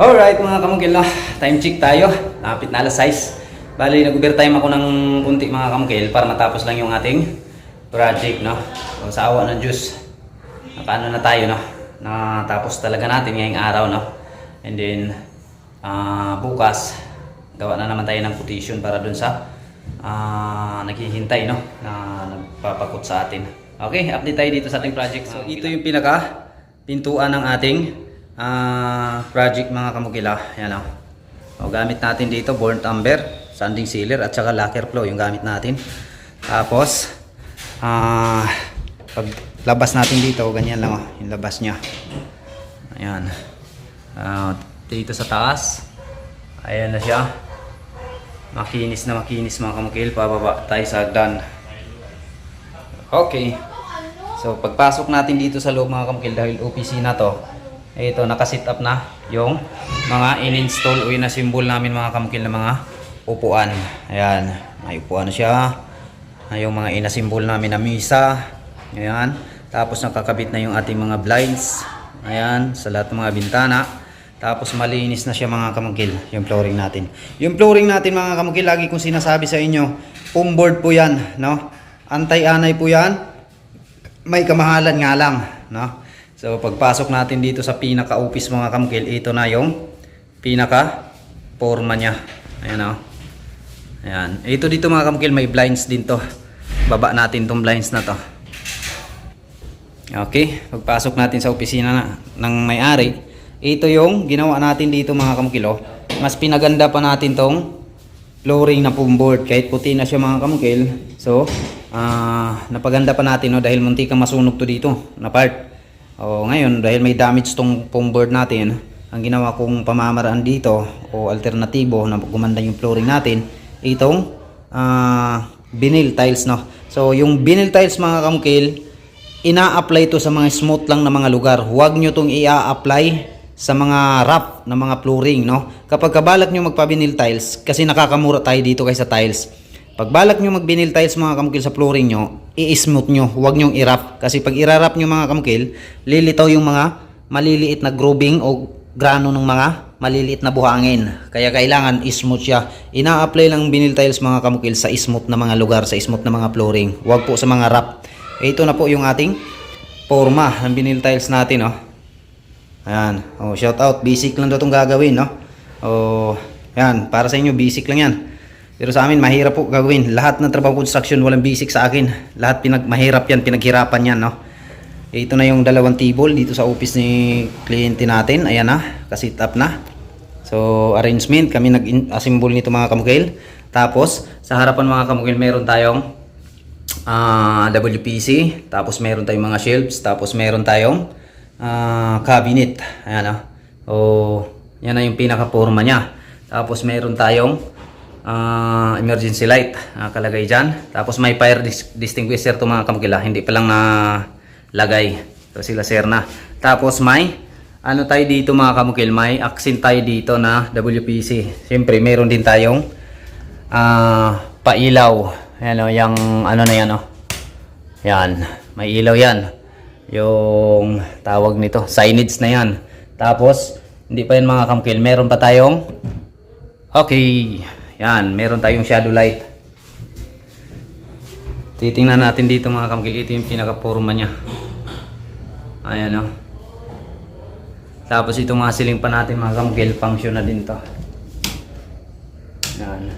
Alright mga kamukil, no? time check tayo. Lapit na alas 6. Bali, nag-overtime ako ng kunti mga kamukil para matapos lang yung ating project. No? So, sa awa ng Diyos, nakaano na tayo. No? Natapos talaga natin ngayong araw. No? And then, ah, bukas, gawa na naman tayo ng quotation para dun sa ah, naghihintay no? na nagpapakot sa atin. Okay, update tayo dito sa ating project. So, ito yung pinaka pintuan ng ating ah, project mga kamukila. Yan o. O, gamit natin dito burnt umber, sanding sealer at saka lacquer flow yung gamit natin. Tapos ah pag labas natin dito, ganyan lang oh, yung labas niya. Ayan. Ah, dito sa taas. Ayan na siya. Makinis na makinis mga kamukil. Pababa tayo sa hagdan. Okay. So pagpasok natin dito sa loob mga kamukil dahil OPC na to, ito nakasit up na yung mga in-install o yung na-symbol namin mga kamukil na mga upuan. Ayan, may upuan na siya. Yung mga inasimbol namin na misa. Ayan. Tapos nakakabit na yung ating mga blinds. Ayan, sa lahat ng mga bintana. Tapos malinis na siya mga kamukil, yung flooring natin. Yung flooring natin mga kamukil, lagi kong sinasabi sa inyo, foam board po yan, no? Antay-anay po yan may kamahalan nga lang, no? So pagpasok natin dito sa pinaka office mga kamkil, ito na yung pinaka forma niya. Ayan oh. Ayan. Ito dito mga kamkil, may blinds din to. Baba natin tong blinds na to. Okay, pagpasok natin sa opisina na, ng may-ari, ito yung ginawa natin dito mga kamkilo. Mas pinaganda pa natin tong flooring na foam board kahit puti na siya mga kamukil. So, ah napaganda pa natin no dahil munti kang masunog to dito na part. O ngayon dahil may damage tong foam board natin, ang ginawa kong pamamaraan dito o alternatibo na gumanda yung flooring natin, itong ah vinyl tiles no. So, yung vinyl tiles mga kamukil, ina-apply to sa mga smooth lang na mga lugar. Huwag nyo tong i-apply sa mga rough na mga flooring, no? Kapag kabalak nyo magpa-vinyl tiles, kasi nakakamura tayo dito kaysa tiles. Pag balak nyo mag-vinyl tiles mga kamukil sa flooring nyo, i-smooth nyo, huwag nyo i-wrap. Kasi pag i-wrap nyo mga kamukil, lilitaw yung mga maliliit na grooving o grano ng mga maliliit na buhangin. Kaya kailangan smooth siya. Ina-apply lang vinyl tiles mga kamukil sa smooth na mga lugar, sa smooth na mga flooring. Huwag po sa mga rough. Ito na po yung ating forma ng vinyl tiles natin, oh. Ayan. Oh, shout out. Basic lang daw itong gagawin, no? Oh, yan. Para sa inyo, basic lang yan. Pero sa amin, mahirap po gagawin. Lahat ng trabaho construction, walang basic sa akin. Lahat pinag mahirap yan, pinaghirapan yan, no? Ito na yung dalawang table dito sa office ni kliyente natin. Ayan na, kasit up na. So, arrangement, kami nag-assemble nito mga kamukil. Tapos, sa harapan mga kamukil, meron tayong ah, WPC. Tapos, meron tayong mga shelves. Tapos, meron tayong ah, cabinet. Ayan o. Oh, yan na yung pinaka-forma niya. Tapos, meron tayong ah, emergency light nakalagay dyan. Tapos, may fire dis- distinguisher to mga kamukila. Hindi pa lang na lagay. So, sila sir na. Tapos, may ano tayo dito mga kamukil, may accent tayo dito na WPC. Siyempre, meron din tayong ah pailaw. Ayan o, yung ano na yan o. Yan, may ilaw yan. Yung tawag nito, signage na yan. Tapos, hindi pa yan mga kamukil, meron pa tayong okay, yan, meron tayong shadow light. Titingnan natin dito mga kamukil, ito yung pinaka-forma niya. Ayan o. Tapos itong mga siling pa natin mga kamgel, function na din to. Yan.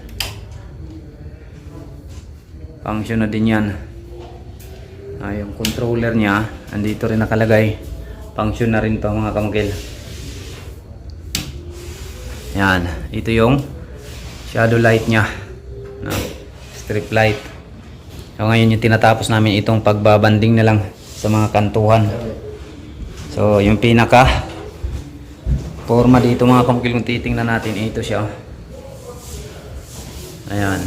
Function na din yan. Ah, yung controller niya, andito rin nakalagay. Function na rin to mga kamgel. Yan. Ito yung shadow light niya. No? Strip light. So ngayon yung tinatapos namin itong pagbabanding na lang sa mga kantuhan. So yung pinaka Forma dito mga kamukil kung titingnan natin, ito siya. Ayan.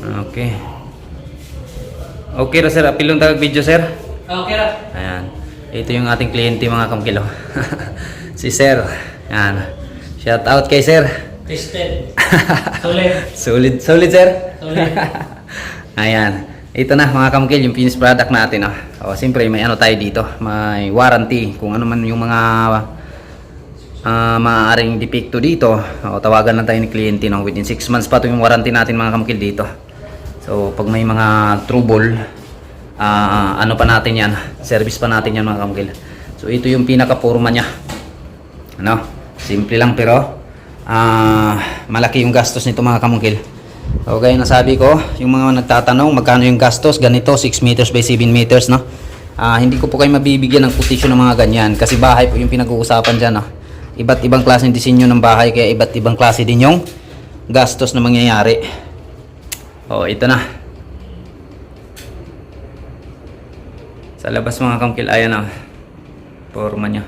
Okay. Okay ra sir, apilong tag video sir. Okay ra. Ayan. Ito yung ating kliyente mga kamukil. oh. si sir. Ayan. Shout out kay sir. Tested. Solid. Solid, solid sir. Solid. Ayan. ito na mga kamukil, yung finished product natin. Oh. O, siyempre, may ano tayo dito. May warranty. Kung ano man yung mga ah maaaring depekto dito. O, tawagan lang tayo ni kliyente. No? Within 6 months pa ito yung warranty natin mga kamukil dito. So, pag may mga trouble, ah ano pa natin yan, service pa natin yan mga kamukil. So, ito yung pinaka-forma niya. Ano? Simple lang pero ah malaki yung gastos nito mga kamungkil. So gaya na sabi ko, yung mga nagtatanong magkano yung gastos, ganito 6 meters by 7 meters no. Ah hindi ko po kayo mabibigyan ng quotation ng mga ganyan kasi bahay po yung pinag-uusapan diyan no. Iba't ibang klase ng disenyo ng bahay kaya iba't ibang klase din yung gastos na mangyayari. Oh, ito na. Sa labas mga kamungkil ayan na. Forma niya.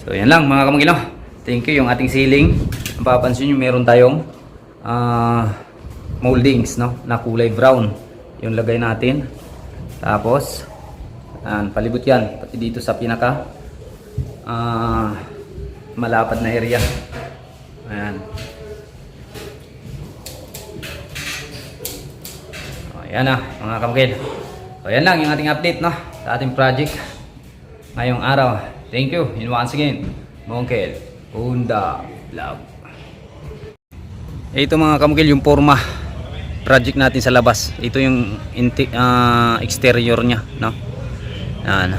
So yan lang mga kamangilo. Thank you yung ating ceiling. Ang papansin nyo meron tayong ah, moldings no na kulay brown. Yung lagay natin. Tapos ayan, palibot yan pati dito sa pinaka ah, malapad na area. Ayan. O, yan na mga kamangil. So yan lang yung ating update no sa ating project ngayong araw. Thank you. And once again, Mongkel, Unda, Vlog. Ito mga kamukil yung forma project natin sa labas. Ito yung ah, exterior niya, no? Yan.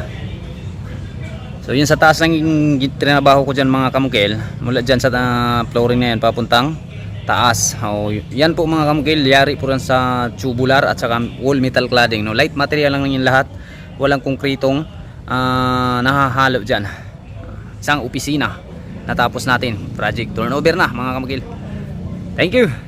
So yun sa taas ng trinabaho ko dyan mga kamukil, mula dyan sa ah, flooring na yan papuntang taas. Oh, yan po mga kamukil, yari po rin sa tubular at saka wall metal cladding. No? Light material lang yung lahat, walang konkretong ah, nahahalo dyan. Isang opisina natapos natin. Project turnover na mga kamukil. Thank you.